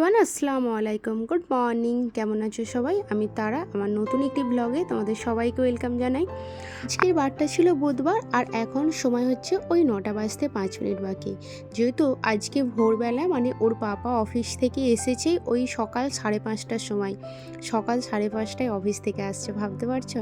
Everyone আসসালামু আলাইকুম। Good morning কেমন আছো সবাই? আমি তারা, আমার নতুন একটি ব্লগে তোমাদের সবাইকে ওয়েলকাম জানাই। আজকের বারটা ছিল বুধবার, আর এখন সময় হচ্ছে ওই নটা বাজতে পাঁচ মিনিট বাকি। যেহেতু আজকে ভোরবেলা মানে ওর পাপা অফিস থেকে এসেছে ওই সকাল সাড়ে পাঁচটার সময়। সকাল সাড়ে পাঁচটায় অফিস থেকে আসছে, ভাবতে পারছ?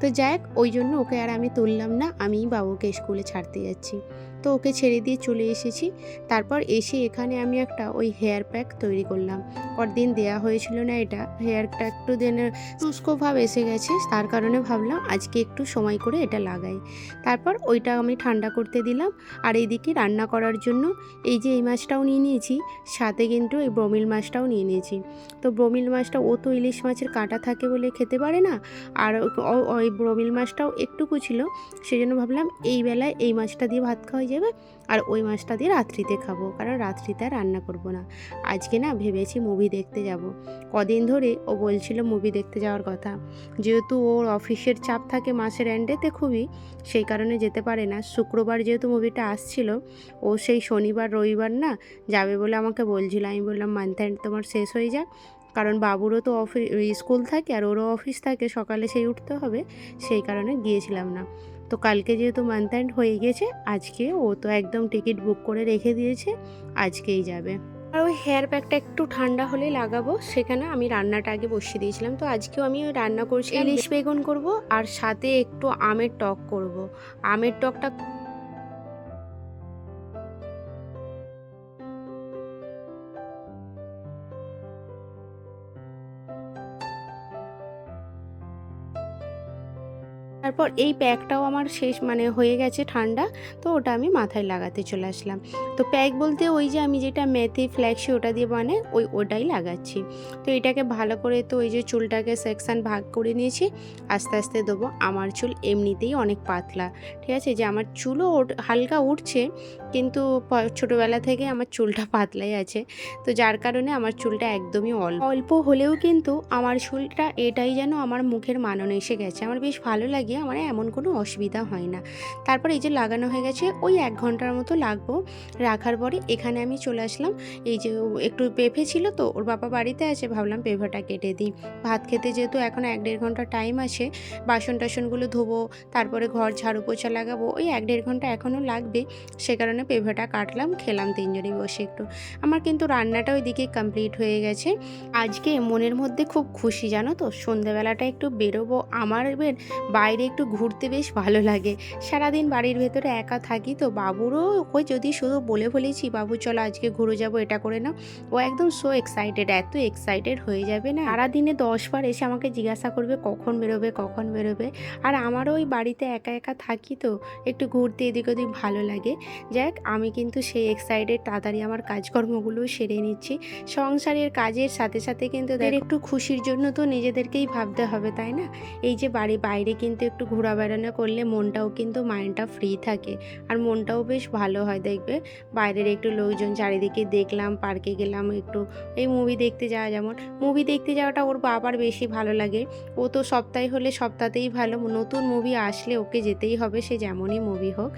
তো যাক ওই জন্য ওকে আর আমি তুললাম না আমিই বাবুকে স্কুলে ছাড়তে যাচ্ছি। তো ওকে ছেড়ে দিয়ে চলে এসেছি। তারপর এসে এখানে আমি একটা ওই হেয়ার প্যাক তৈরি করলাম। পরদিন দেয়া হয়েছিল না এটা? হেয়ারটা একটু দিন শুষ্ক ভাব এসে গেছে, তার কারণে ভাবলাম আজকে একটু সময় করে এটা লাগাই। তারপর ওইটা আমি ঠান্ডা করতে দিলাম। আর এইদিকে রান্না করার জন্য এই যে এই মাছটাও নিয়ে নিয়েছি, সাথে কিন্তু এই ব্রমিল মাছটাও নিয়ে নিয়েছি। তো ব্রমিল মাছটা, ও তো ইলিশ মাছের কাঁটা থাকে বলে খেতে পারে না। আর ওই ব্রমিল মাছটাও একটুকু ছিল। সেই জন্য ভাবলাম এই বেলায় এই মাছটা দিয়ে ভাত খাওয়া যাবে। আর ওই মাছটা দিয়ে রাত্রিতে খাব, কারণ রাত্রিতে আর রান্না করব না। আজকে না ভেবেছি মুভি দেখতে যাব। কদিন ধরে ও বলছিল মুভি দেখতে যাওয়ার কথা। যেহেতু ওর অফিসের চাপ থাকে মাসের এন্ডেতে খুবই, সেই কারণে যেতে পারে না। শুক্রবার যেহেতু মুভিটা আসছিল, ও সেই শনিবার, রবিবার না যাবে বলে আমাকে বলছিল। আমি বললাম, মান্থ এন্ড তোমার শেষ হয়ে যাক। কারণ বাবুরও তো অফিস স্কুল থাকে আর ওরও অফিস থাকে, সকালে সেই উঠতে হবে। সেই কারণে গিয়েছিলাম না। তো কালকে যেহেতু মান্থ অ্যান্ড হয়ে গেছে আজকে ও তো একদম টিকিট বুক করে রেখে দিয়েছে আজকেই যাবে। আর ওই হেয়ার প্যাকটা একটু ঠান্ডা হলে লাগাবো সেখানে আমি রান্নাটা আগে বসিয়ে দিয়েছিলাম। তো আজকেও আমি ওই রান্না করছি। ইলিশ বেগুন করব আর সাথে একটু আমের টক করব। আমের টকটা তারপর এই প্যাকটাও আমার শেষ মানে হয়ে গেছে ঠান্ডা, তো ওটা আমি মাথায় লাগাতে চলে আসলাম। তো প্যাক বলতে ওই যে আমি যেটা মেথি ফ্ল্যাক্সি ওটা দিয়ে মানে ওই ওটাই লাগাচ্ছি। তো এটাকে ভালো করে তো ওই যে চুলটাকে সেকশন ভাগ করে নিয়েছি, আস্তে আস্তে দেবো। আমার চুল এমনিতেই অনেক পাতলা, ঠিক আছে? যে আমার চুলও হালকা উঠছে, কিন্তু ছোটোবেলা থেকে আমার চুলটা পাতলাই আছে। তো যার কারণে আমার চুলটা একদমই অল্প অল্প হলেও কিন্তু আমার চুলটা এটাই যেন আমার মুখের মানন এসে গেছে। আমার বেশ ভালো লাগে আমার এমন কোনো অসুবিধা হয় না। তারপর এই যে লাগানো হয়ে গেছে, ওই এক ঘণ্টার মতো লাগবো। রাখার পরে এখানে আমি চলে আসলাম। এই যে একটু পেঁপে ছিল তো, ওর বাবা বাড়িতে আছে, ভাবলাম পেঁপেটা কেটে দিই। ভাত খেতে যেহেতু এখন এক দেড় ঘণ্টা টাইম আছে, বাসন টাসনগুলো ধোবো, তারপরে ঘর ঝাড়ু পোছা লাগাবো, ওই এক দেড় ঘণ্টা এখনও লাগবে। সে কারণে পেঁপেটা কাটলাম, খেলাম তিনজনেই বসে একটু। আমার কিন্তু রান্নাটা ওইদিকে কমপ্লিট হয়ে গেছে। আজকে মনের মধ্যে খুব খুশি, জানো তো? সন্ধ্যাবেলাটা একটু বেরোবো, আমার বাইরে একটু ঘুরতে বেশ ভালো লাগে। সারাদিন বাড়ির ভেতরে একা থাকি তো বাবুরও ওই যদি শুধু বলে বলেছি বাবু চলো আজকে ঘুরে যাব এটা করে নাও। ও একদম সো এক্সাইটেড এত এক্সাইটেড হয়ে যাবে না। সারাদিনে দশবার এসে আমাকে জিজ্ঞাসা করবে কখন বেরোবে কখন বেরোবে? আর আমারও ওই বাড়িতে একা একা থাকি তো একটু ঘুরতে এদিক ওদিক ভালো লাগে। যাক আমি কিন্তু সেই এক্সাইটেড তাড়াতাড়ি আমার কাজকর্মগুলো সেরে নিচ্ছি। সংসারের কাজের সাথে সাথে কিন্তু একটু খুশির জন্য তো নিজেদেরকেই ভাবতে হবে তাই না? এই যে বাড়ি বাইরে কিন্তু একটু ঘোরা বেড়ানো করলে মনটাও কিন্তু মাইন্ডটা ফ্রি থাকে। আর মনটাও বেশ ভালো হয়, দেখবে? বাইরের একটু লোকজন চারিদিকে দেখলাম পার্কে গেলাম একটু। এই মুভি দেখতে যাওয়া যেমন। মুভি দেখতে যাওয়াটা ওর বাবার বেশি ভালো লাগে। ও তো সপ্তাহে হলে সপ্তাহতেই ভালো। নতুন মুভি আসলে ওকে যেতেই হবে, সে যেমনই মুভি হোক।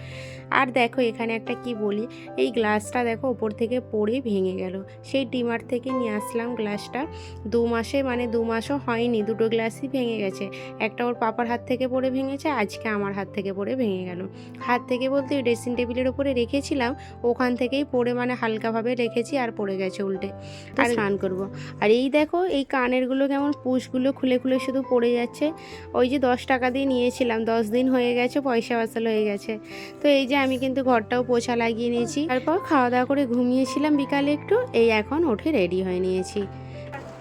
আর দেখো, এখানে একটা কি বলি? এই গ্লাসটা দেখো, ওপর থেকে পড়ে ভেঙে গেল। সেই ডিমার থেকে নিয়ে আসলাম গ্লাসটা দু মাসে মানে দু মাসও হয়নি, দুটো গ্লাসই ভেঙে গেছে। একটা ওর পাপার হাত থেকে পড়ে ভেঙেছে আজকে আমার হাত থেকে পড়ে ভেঙে গেল হাত থেকে বলতে ড্রেসিং টেবিলের উপরে রেখেছিলাম ওখান থেকেই পড়ে মানে হালকাভাবে রেখেছি আর পড়ে গেছে উল্টে আর স্নান করব আর এই দেখো এই কানেরগুলো কেমন পুষগুলো খুলে খুলে শুধু পড়ে যাচ্ছে ওই যে দশ টাকা দিয়ে নিয়েছিলাম দশ দিন হয়ে গেছে পয়সা বাসাল হয়ে গেছে তো এই যে আমি কিন্তু ঘরটাও পোছা লাগিয়ে নিয়েছি তারপর খাওয়া দাওয়া করে ঘুমিয়েছিলাম বিকালে একটু এই এখন উঠে রেডি হয়ে নিয়েছি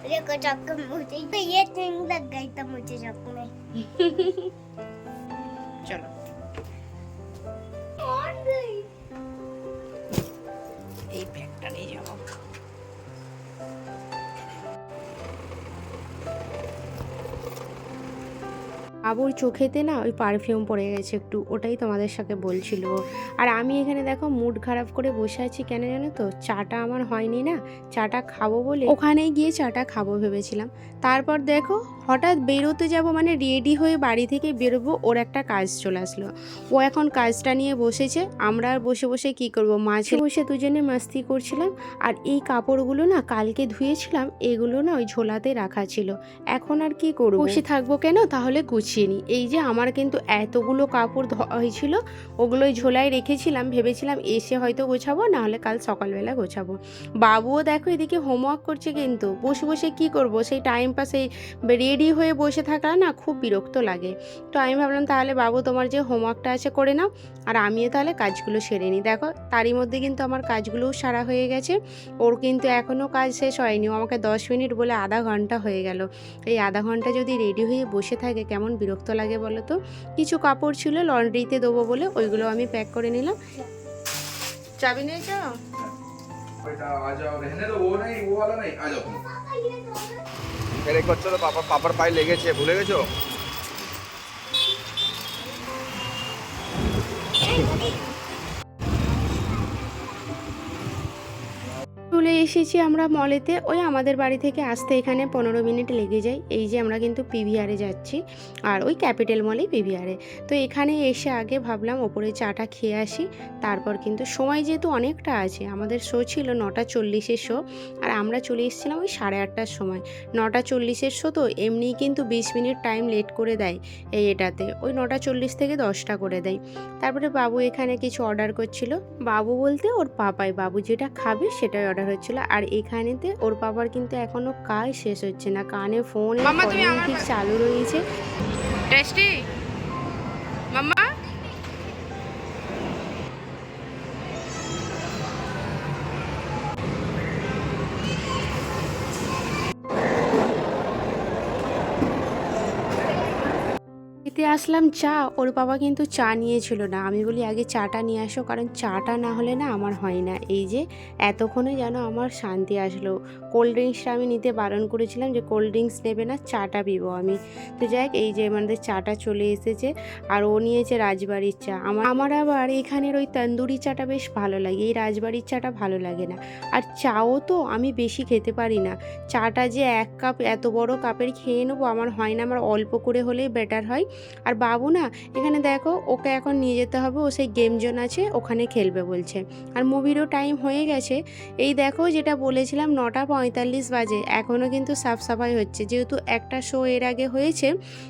देखो चक्कर मुझे तो ये थिंग लग गई था मुझे चक में চলো বাবুর চোখেতে না ওই পারফিউম পড়ে গেছে একটু, ওটাই তোমাদের সাথে বলছিল। আর আমি এখানে দেখো মুড খারাপ করে বসে আছি কেন জানো তো? চাটা আমার হয়নি না, চাটা খাব বলে ওখানেই গিয়ে চাটা খাব ভেবেছিলাম। তারপর দেখো হঠাৎ বেরোতে যাব মানে রেডি হয়ে বাড়ি থেকে বেরোবো, ওর একটা কাজ চলে আসলো। ও এখন কাজটা নিয়ে বসেছে, আমরা আর বসে বসে কি করব? মাঝে বসে দুজনে মাস্তি করছিলাম, আর এই কাপড়গুলো না কালকে ধুয়েছিলাম, এগুলো না ওই ঝোলাতে রাখা ছিল। এখন আর কি করব? বসে থাকব কেন? তাহলে গুছিয়ে নিই এই যে আমার কিন্তু এতগুলো কাপড় ধোয়া হয়েছিল, ওগুলোই ঝোলায় রেখেছিলাম, ভেবেছিলাম এসে হয়তো গোছাবো, নাহলে কাল সকালবেলা গোছাবো। বাবুও দেখো এদিকে হোমওয়ার্ক করছে কিন্তু, বসে বসে কি করব? সেই টাইম পাসে রেডি হয়ে বসে থাকা না খুব বিরক্ত লাগে। তো আমি ভাবলাম তাহলে বাবু তোমার যে হোমওয়ার্কটা আছে করে নাও, আর আমিও তাহলে কাজগুলো সেরে নিই। দেখো, তারই মধ্যে কিন্তু আমার কাজগুলোও সারা হয়ে গেছে। ওর কিন্তু এখনও কাজ শেষ হয়নি আমাকে দশ মিনিট বলে আধা ঘণ্টা হয়ে গেল। এই আধা ঘণ্টা যদি রেডি হয়ে বসে থাকে, কেমন বিরক্ত লাগে বলো তো? কিছু কাপড় ছিল লন্ড্রিতে দেবো বলে ওইগুলো আমি প্যাক করে নিলাম। চাবি নিয়ে যাও। ব্রেক পায়ে লেগেছে এসেছি আমরা মলেতে। ওই আমাদের বাড়ি থেকে আসতে এখানে পনেরো মিনিট লেগে যায়। এই যে আমরা কিন্তু পিভিআরে যাচ্ছি। আর ওই ক্যাপিটাল মলেই পিভিআরে। তো এখানে এসে আগে ভাবলাম ওপরে চাটা খেয়ে আসি। তারপর কিন্তু সময় যেহেতু অনেকটা আছে, আমাদের শো ছিল নটা চল্লিশের শো। আর আমরা চলে এসেছিলাম ওই সাড়ে আটটার সময়। নটা চল্লিশের শো তো এমনিই কিন্তু বিশ মিনিট টাইম লেট করে দেয় এই এটাতে। ওই নটা চল্লিশ থেকে দশটা করে দেয়। তারপরে বাবু এখানে কিছু অর্ডার করছিল। বাবু বলতে ওর পাপাই। বাবু যেটা খাবে সেটাই অর্ডার হচ্ছিল। আর এখানেতে ওর বাবার কিন্তু এখনও কাজ শেষ হচ্ছে না। কানে ফোন ঠিক চালু রয়েছে। টেস্টি? মাম্মা এতে আসলাম চা, ওর বাবা কিন্তু চা নিয়েছিল না। আমি বলি, আগে চাটা নিয়ে আসো, কারণ চাটা না হলে না আমার হয় না। এই যে এতক্ষণে যেন আমার শান্তি আসলো। কোল্ড ড্রিঙ্কসটা আমি নিতে বারণ করেছিলাম যে, কোল্ড ড্রিঙ্কস নেবে না, চাটা পিবো আমি। তো যাই এই যে আমাদের চাটা চলে এসেছে, আর ও নিয়েছে রাজবাড়ির চা। আমার আমার আবার এখানের ওই তন্দুরি চাটা বেশ ভালো লাগে, এই রাজবাড়ির চাটা ভালো লাগে না। আর চাও তো আমি বেশি খেতে পারি না। চাটা যে এক কাপ, এত বড় কাপের খেয়ে নেব, আমার হয় না, আমার অল্প করে হলেই বেটার হয়। আর বাবু না, এখানে দেখো, ওকে এখন নিয়ে যেতে হবে, ও সেই গেম জোন আছে, ওখানে খেলবে বলছে। আর মুভিরও টাইম হয়ে গেছে। এই দেখো, যেটা বলেছিলাম, নটা পঁয়তাল্লিশ বাজে, এখনও কিন্তু সাফ সাফাই হচ্ছে। যেহেতু একটা শো এর আগে হয়েছে,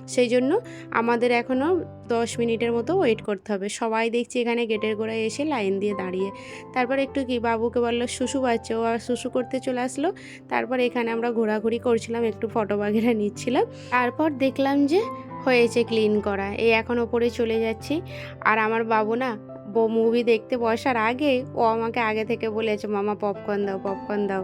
সেই জন্য আমাদের এখনও দশ মিনিটের মতো ওয়েট করতে হবে। সবাই দেখছি এখানে গেটের গোড়ায় এসে লাইন দিয়ে দাঁড়িয়ে। তারপর একটু কি, বাবুকে বলল শুশু বাচ্চা। ও আর শুশু করতে চলে আসলো। তারপর এখানে আমরা ঘোরাঘুরি করছিলাম, একটু ফটো বাগেরা নিচ্ছিলাম। তারপর দেখলাম যে হয়েছে ক্লিন করা। এই এখন ওপরে চলে যাচ্ছি। আর আমার বাবু না মুভি দেখতে বসার আগে ও আমাকে আগে থেকে বলেছে, মামা পপকর্ন দাও পপকর্ন দাও।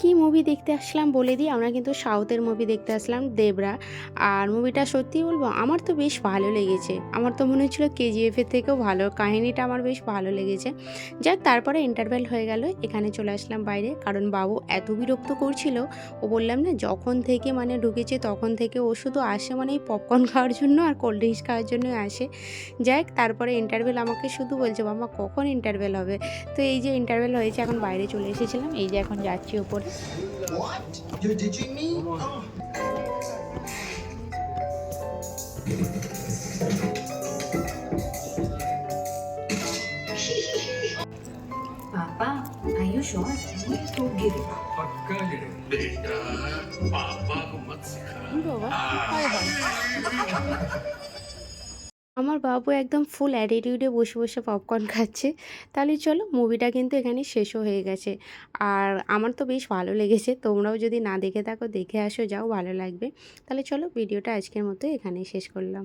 কি মুভি দেখতে আসলাম বলে দিই। আমরা কিন্তু সাউথের মুভি দেখতে আসলাম, দেবরা। আর মুভিটা সত্যি বলব, আমার তো বেশ ভালো লেগেছে। আমার তো মনে হচ্ছিল কেজিএফের থেকেও ভালো, কাহিনিটা আমার বেশ ভালো লেগেছে। যাক, তারপরে ইন্টারভেল হয়ে গেল, এখানে চলে আসলাম বাইরে। কারণ বাবু এত বিরক্ত করছিল, ও বললাম না, যখন থেকে মানে ঢুকেছে তখন থেকে ও শুধু আসে মানে এই পপকর্ন খাওয়ার জন্য আর কোল্ড ড্রিঙ্কস খাওয়ার জন্য আসে। যাক, তারপরে ইন্টারভেল আমাকে শুধু বলছে, বাবা, কখন ইন্টারভেল হবে? তো এই যে ইন্টারভেল হয়েছে, এখন বাইরে চলে এসেছিলাম। এই যে এখন যাচ্ছি ওপরে What? You're ditching me? Oh. Papa, are you sure? Don't give it up. बेटा पापा को मत सिखा বাবা আমার বাবু একদম ফুল অ্যাটিটিউডে বসে বসে পপকর্ন খাচ্ছে। তাহলে চলো মুভিটা কিন্তু এখানে শেষও হয়ে গেছে। আর আমার তো বেশ ভালো লেগেছে, তোমরাও যদি না দেখে থাকো, দেখে আসো, যাও, ভালো লাগবে। তাহলে চলো ভিডিওটা আজকের মতো এখানেই শেষ করলাম।